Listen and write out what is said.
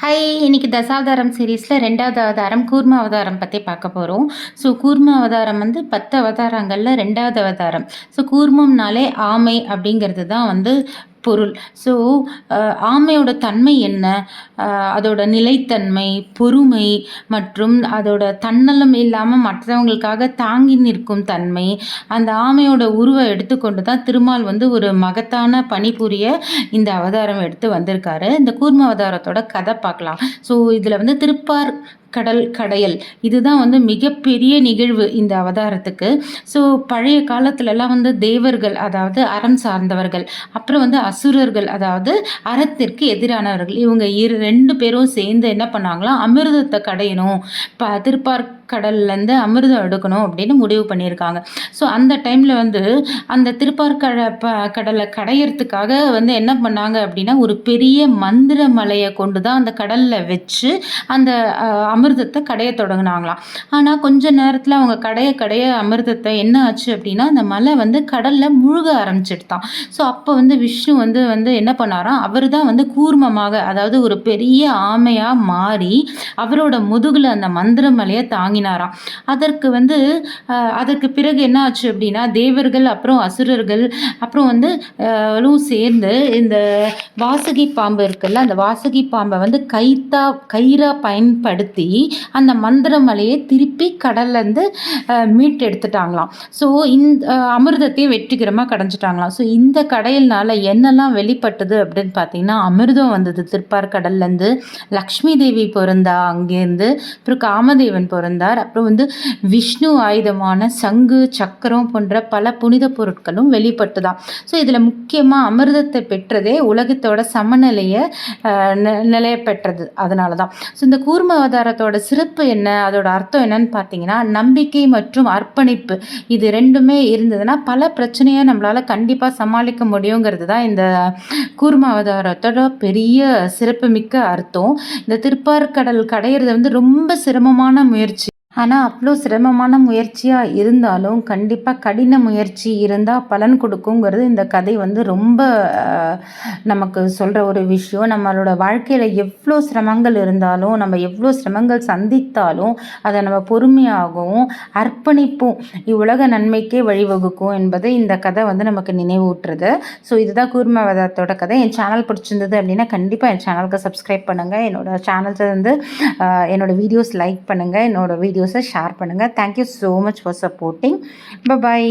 High இன்னைக்கு தசாவதாரம் சீரீஸில் ரெண்டாவது அவதாரம் கூர்ம அவதாரம் பற்றி பார்க்க போகிறோம் ஸோ கூர்ம அவதாரம் வந்து பத்து அவதாரங்களில் ரெண்டாவது அவதாரம். ஸோ கூர்மம்னாலே ஆமை அப்படிங்கிறது தான் வந்து பொருள். ஸோ ஆமையோட தன்மை என்ன? அதோட நிலைத்தன்மை பொறுமை மற்றும் அதோட தன்னலம் இல்லாமல் மற்றவங்களுக்காக தாங்கி நிற்கும் தன்மை அந்த ஆமையோட உருவை எடுத்துக்கொண்டு தான் திருமால் வந்து ஒரு மகத்தான பணிபுரிய இந்த அவதாரம் எடுத்து வந்திருக்காரு. இந்த கூர்ம அவதாரத்தோட கதை பார்க்கலாம். ஸோ இதில் வந்து திருப்பார் கடல் கடையல். இதுதான் வந்து மிகப்பெரிய நிகழ்வு இந்த அவதாரத்துக்கு. ஸோ பழைய காலத்துலலாம் வந்து தேவர்கள் அதாவது அறம் சார்ந்தவர்கள் அப்புறம் வந்து அசுரர்கள் அதாவது அறத்திற்கு எதிரானவர்கள் இவங்க இரு ரெண்டு பேரும் சேர்ந்து என்ன பண்ணாங்களாம் அமிர்தத்தை கடையணும். ப திருப்பார் கடல்லேருந்து அமிர்தம் எடுக்கணும் அப்படின்னு முடிவு பண்ணியிருக்காங்க. ஸோ அந்த டைமில் வந்து அந்த திருப்பார்கட ப கடலை கடையிறதுக்காக வந்து என்ன பண்ணாங்க அப்படின்னா ஒரு பெரிய மந்திர மலையை கொண்டு தான் அந்த கடலில் வச்சு அந்த அமிர்தத்தை கடைய தொடங்கினாங்களாம். ஆனால் கொஞ்ச நேரத்தில் அவங்க கடைய கடைய அமிர்தத்தை என்ன ஆச்சு அப்படின்னா அந்த மலை வந்து கடலில் முழுக ஆரம்பிச்சிட்டான் ஸோ அப்போ வந்து விஷ்ணு வந்து வந்து என்ன பண்ணாராம்? அவர் தான் வந்து கூர்மமாக அதாவது ஒரு பெரிய ஆமையாக மாறி அவரோட முதுகில் அந்த மந்திர மலையை தாங்கினாராம். அதற்கு வந்து அதற்கு பிறகு என்ன ஆச்சு அப்படின்னா தேவர்கள் அப்புறம் அசுரர்கள் அப்புறம் வந்து சேர்ந்து இந்த வாசகி பாம்பு இருக்குல்ல அந்த வாசகி பாம்பை வந்து கைத்தா கயிறாக பயன்படுத்தி அந்த மந்திர மலையை திருப்பி கடல்லேருந்து மீட்டு எடுத்துட்டாங்களாம் ஸோ இந்த அமிர்தத்தையும் வெற்றிகரமாக கடைஞ்சிட்டாங்களாம். ஸோ இந்த கடையில்னால என்னெல்லாம் வெளிப்பட்டது அப்படின்னு பார்த்தீங்கன்னா அமிர்தம் வந்தது. திருப்பார் கடல்லேருந்து லக்ஷ்மி தேவி பிறந்தா அங்கேருந்து அப்புறம் காமதேவன் பிறந்தார். அப்புறம் வந்து விஷ்ணு ஆயுதமான சங்கு சக்கரம் போன்ற பல புனித பொருட்களும் வெளிப்பட்டுதான். ஸோ இதில் முக்கியமாக அமிர்தத்தை பெற்றதே உலகத்தோட சமநிலையை நிலைய பெற்றது. அதனால தான் ஸோ இந்த கூர்ம அவதாரத்தோட சிறப்பு என்ன? அதோட அர்த்தம் என்னன்னு பார்த்தீங்கன்னா நம்பிக்கை மற்றும் அர்ப்பணிப்பு. இது ரெண்டுமே இருந்ததுன்னா பல பிரச்சனையை நம்மளால் கண்டிப்பாக சமாளிக்க முடியுங்கிறது தான் இந்த கூர்ம அவதாரத்தோட பெரிய சிறப்புமிக்க அர்த்தம். இந்த திருப்பார்கடல் கடையிறது வந்து ரொம்ப சிரமமான முயற்சி. ஆனால் அவ்வளோ சிரமமான முயற்சியாக இருந்தாலும் கண்டிப்பாக கடின முயற்சி இருந்தால் பலன் கொடுக்குங்கிறது இந்த கதை வந்து ரொம்ப நமக்கு சொல்கிற ஒரு விஷயம். நம்மளோட வாழ்க்கையில் எவ்வளோ சிரமங்கள் இருந்தாலும் நம்ம எவ்வளோ சிரமங்கள் சந்தித்தாலும் அதை நம்ம பொறுமையாகவும் அர்ப்பணிப்பும் இவ்வுலக நன்மைக்கே வழிவகுக்கும் என்பதை இந்த கதை வந்து நமக்கு நினைவூட்டுறது. ஸோ இதுதான் கூர்மவதத்தோட கதை. என் சேனல் பிடிச்சிருந்தது அப்படின்னா கண்டிப்பாக என் சேனலுக்கு சப்ஸ்கிரைப் பண்ணுங்கள் என்னோடய சேனல்ஸை வந்து என்னோடய வீடியோஸ் லைக் பண்ணுங்கள் என்னோடய வீடியோ வீடியோஸை ஷேர் பண்ணுங்கள் thank you so much for supporting bye bye